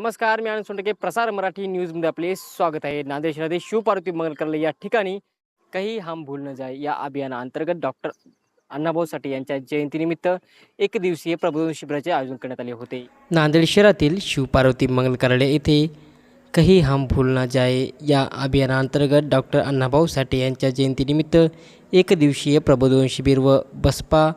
नमस्कार मी आनंद सोंडके प्रसार मराठी न्यूजमध्ये आपले स्वागत आहे. नांदेड शहरातील शिवपार्वती मंगलकरला या ठिकाणी काही हम भूल न जाय या अभियानाअंतर्गत डॉक्टर अण्णाभाऊ साठे यांच्या जयंतीनिमित्त एक दिवसीय प्रबोधन शिबिराचे आयोजन करण्यात आले होते. नांदेड शहरातील शिवपार्वती मंगल येथे कही हम भूल ना जाय या अभियानाअंतर्गत डॉक्टर अण्णाभाऊ साठे यांच्या जयंतीनिमित्त एक दिवसीय प्रबोधन शिबिर व बसपा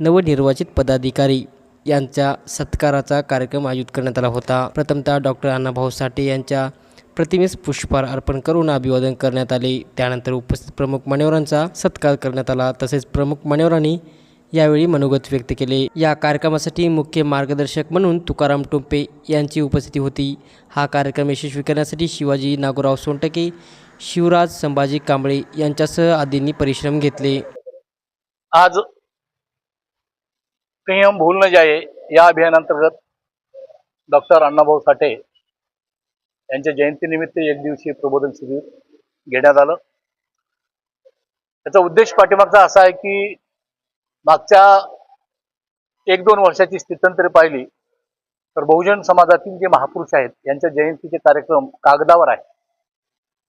नवनिर्वाचित पदाधिकारी यांच्या सत्काराचा कार्यक्रम आयोजित करण्यात आला होता. प्रथमतः डॉक्टर अण्णाभाऊ साठे यांच्या प्रतिमेस पुष्पहार अर्पण करून अभिवादन करण्यात आले. त्यानंतर उपस्थित प्रमुख मान्यवरांचा सत्कार करण्यात आला. तसेच प्रमुख मान्यवरांनी यावेळी मनोगत व्यक्त केले. या कार्यक्रमासाठी मुख्य मार्गदर्शक म्हणून तुकाराम टोंपे यांची उपस्थिती होती. हा कार्यक्रम यशस्वी करण्यासाठी शिवाजी नागोराव सोनटके शिवराज संभाजी कांबळे यांच्यासह आदींनी परिश्रम घेतले. आज कहीं हम भूल न जाए या अभियानांतर्गत डॉक्टर अण्णाभाऊ साठे यांच्या जयंतीनिमित्त एक दिवसीय प्रबोधन शिबिर घेण्यात आलं. त्याचा उद्देश पाठीमागचा असा आहे की मागच्या एक दोन वर्षाची स्थित्यंतरे पाहिली तर बहुजन समाजातील जे महापुरुष आहेत यांच्या जयंतीचे कार्यक्रम कागदावर आहे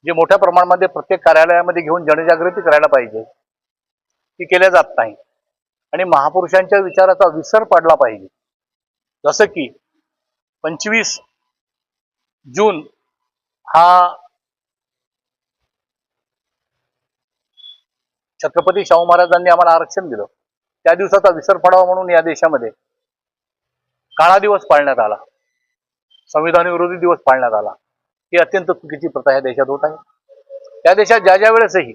जे मोठ्या प्रमाणामध्ये प्रत्येक कार्यालयामध्ये घेऊन जनजागृती करायला पाहिजे ती केल्या जात नाही. आणि महापुरुषांच्या विचाराचा विसर पडला पाहिजे. जसं की पंचवीस जून हा छत्रपती शाहू महाराजांनी आम्हाला आरक्षण दिलं. त्या दिवसाचा विसर पडावा म्हणून या देशामध्ये काळा दिवस पाळण्यात आला. संविधान विरोधी दिवस पाळण्यात आला. ही अत्यंत चुकीची प्रथा या देशात होत आहे. त्या देशात ज्या ज्या वेळेसही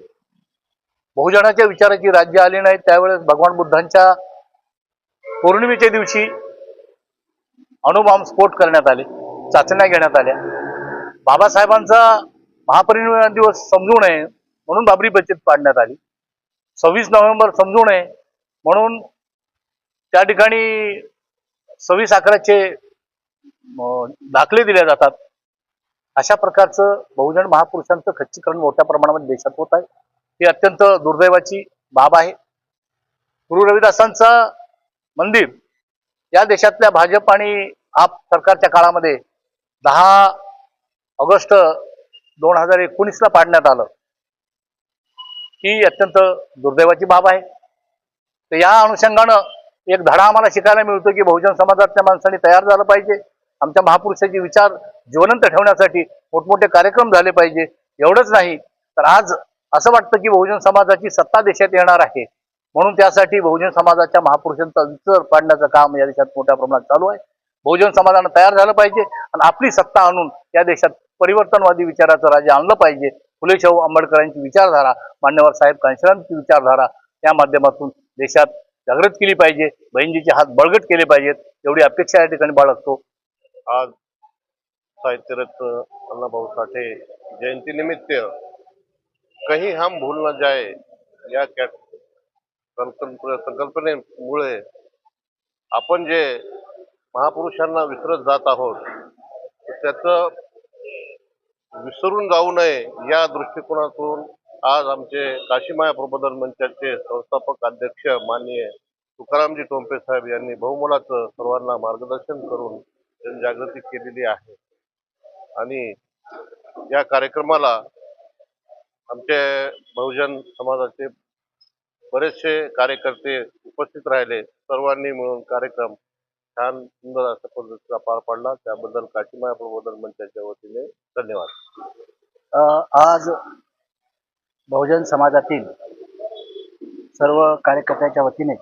बहुजनाच्या विचाराची राज्य आली नाही त्यावेळेस भगवान बुद्धांच्या पौर्णिमेच्या दिवशी अणुबॉम्ब स्फोट करण्यात आले चाचण्या घेण्यात आल्या. बाबासाहेबांचा महापरिनिर्वाण दिवस समजू नये म्हणून बाबरी बचत पाडण्यात आली. सव्वीस नोव्हेंबर समजू नये म्हणून त्या ठिकाणी सव्वीस अकराचे दाखले दिले जातात. अशा प्रकारचं बहुजन महापुरुषांचं खच्चीकरण मोठ्या प्रमाणामध्ये देशात होत आहे. ही अत्यंत दुर्दैवाची बाब आहे. गुरु रविदासांचं मंदिर या देशातल्या भाजप आणि आप सरकारच्या काळामध्ये दहा ऑगस्ट दोन हजार एकोणीसला पाडण्यात आलं. ही अत्यंत दुर्दैवाची बाब आहे. तर या अनुषंगानं एक धडा आम्हाला शिकायला मिळतो की बहुजन समाजातल्या माणसांनी तयार झालं पाहिजे. आमच्या महापुरुषाचे विचार जिवंत ठेवण्यासाठी मोठमोठे कार्यक्रम झाले पाहिजे. एवढंच नाही तर आज असं वाटतं की बहुजन समाजाची सत्ता देशात येणार आहे. म्हणून त्यासाठी बहुजन समाजाच्या महापुरुषांचा विचार पाडण्याचं काम या देशात मोठ्या प्रमाणात चालू आहे. बहुजन समाजानं तयार झालं पाहिजे आणि आपली सत्ता आणून या देशात परिवर्तनवादी विचाराचं राज्य आणलं पाहिजे. फुले शाहू आंबेडकरांची विचारधारा मान्यवर साहेब कांशीरामची विचारधारा या माध्यमातून देशात जागृत केली पाहिजे. बहिणजीचे हात बळगट केले पाहिजेत. एवढी अपेक्षा या ठिकाणी बाळगतो. आज साहित्यरत्न अण्णाभाऊ साठे जयंतीनिमित्त कहीं हम भूल न जाए या कॅ संकल्प संकल्पनेमुळे आपण जे महापुरुषांना विसरत जात आहोत तर त्याचं विसरून जाऊ नये या दृष्टिकोनातून आज आमचे काशीमाया प्रबोधन मंचाचे संस्थापक अध्यक्ष माननीय तुकारामजी टोंपे साहेब यांनी बहुमोलाचं सर्वांना मार्गदर्शन करून जनजागृती केलेली आहे. आणि या कार्यक्रमाला आमचे बहुजन समाजाचे बरेचसे कार्यकर्ते उपस्थित राहिले. सर्वांनी मिळून कार्यक्रम छान सुंदर अशा पद्धतीचा पार पाडला. त्याबद्दल काशीमाया प्रबोधन मंचाच्या वतीने धन्यवाद. आज बहुजन समाजातील सर्व कार्यकर्त्याच्या वतीने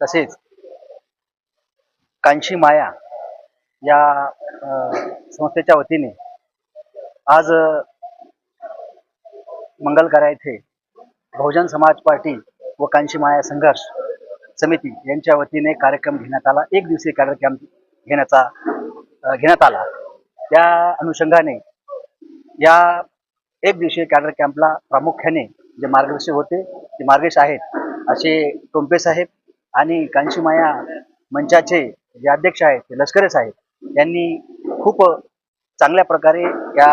तसेच कांशी माया या संस्थेच्या वतीने आज अ, येथे बहुजन समाज पार्टी व कांशी माया संघर्ष समिती यांच्या वतीने कार्यक्रम घेण्यात आला. एक दिवसीय कार्यक्रम घेण्याचा घेण्यात आला. त्या अनुषंगाने या एक दिवसीय कॅडर कॅम्पला प्रामुख्याने जे मार्गदर्शक होते ते मार्गदर्श आहेत असे टोंपे साहेब आणि कांशीमाया मंचाचे जे अध्यक्ष आहेत ते लष्करे साहेब यांनी खूप चांगल्या प्रकारे या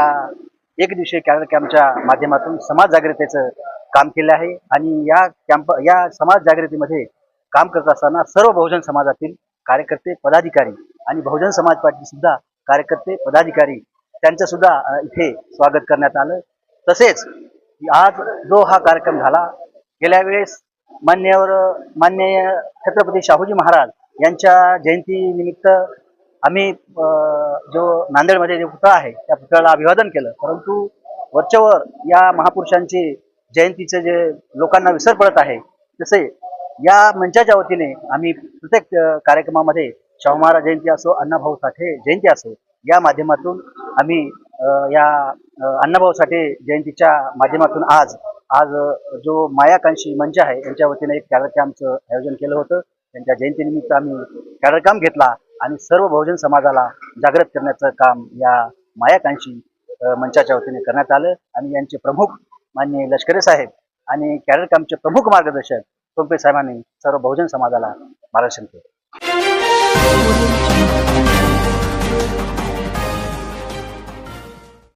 एक दिवशी कॅडर कॅम्पच्या माध्यमातून समाज जागृतीचं काम केलं आहे आणि या कॅम्प या समाज जागृतीमध्ये काम करत असताना सर्व बहुजन समाजातील कार्यकर्ते पदाधिकारी आणि बहुजन समाज पार्टी सुद्धा कार्यकर्ते पदाधिकारी त्यांचं सुद्धा इथे स्वागत करण्यात आलं. तसेच आज जो हा कार्यक्रम झाला गेल्या वेळेस मान्यवर मान्य छत्रपती शाहूजी महाराज यांच्या जयंतीनिमित्त आम्ही जो नांदेडमध्ये जे पुतळा आहे त्या पुतळ्याला अभिवादन केलं. परंतु वरच्यावर या महापुरुषांची जयंतीचे जे लोकांना विसर पडत आहे तसे या मंचाच्या वतीने आम्ही प्रत्येक कार्यक्रमामध्ये शाहू महाराज जयंती असो अण्णाभाऊ साठे जयंती असो या माध्यमातून आम्ही या अण्णाभाऊ साठे जयंतीच्या माध्यमातून आज आज जो मायाकांशी मंच आहे यांच्या वतीने एक कार्यक्रमचं आयोजन केलं होतं. त्यांच्या जयंतीनिमित्त आम्ही कार्यक्रम घेतला आणि सर्व बहुजन समाजाला जागृत करण्याचं काम या मायाकांशी मंचाच्या वतीने करण्यात आलं. आणि यांचे प्रमुख माननीय लष्करे साहेब आणि कॅडर प्रमुख मार्गदर्शक टोपे साहेबांनी सर्व बहुजन समाजाला मार्गदर्शन केलं.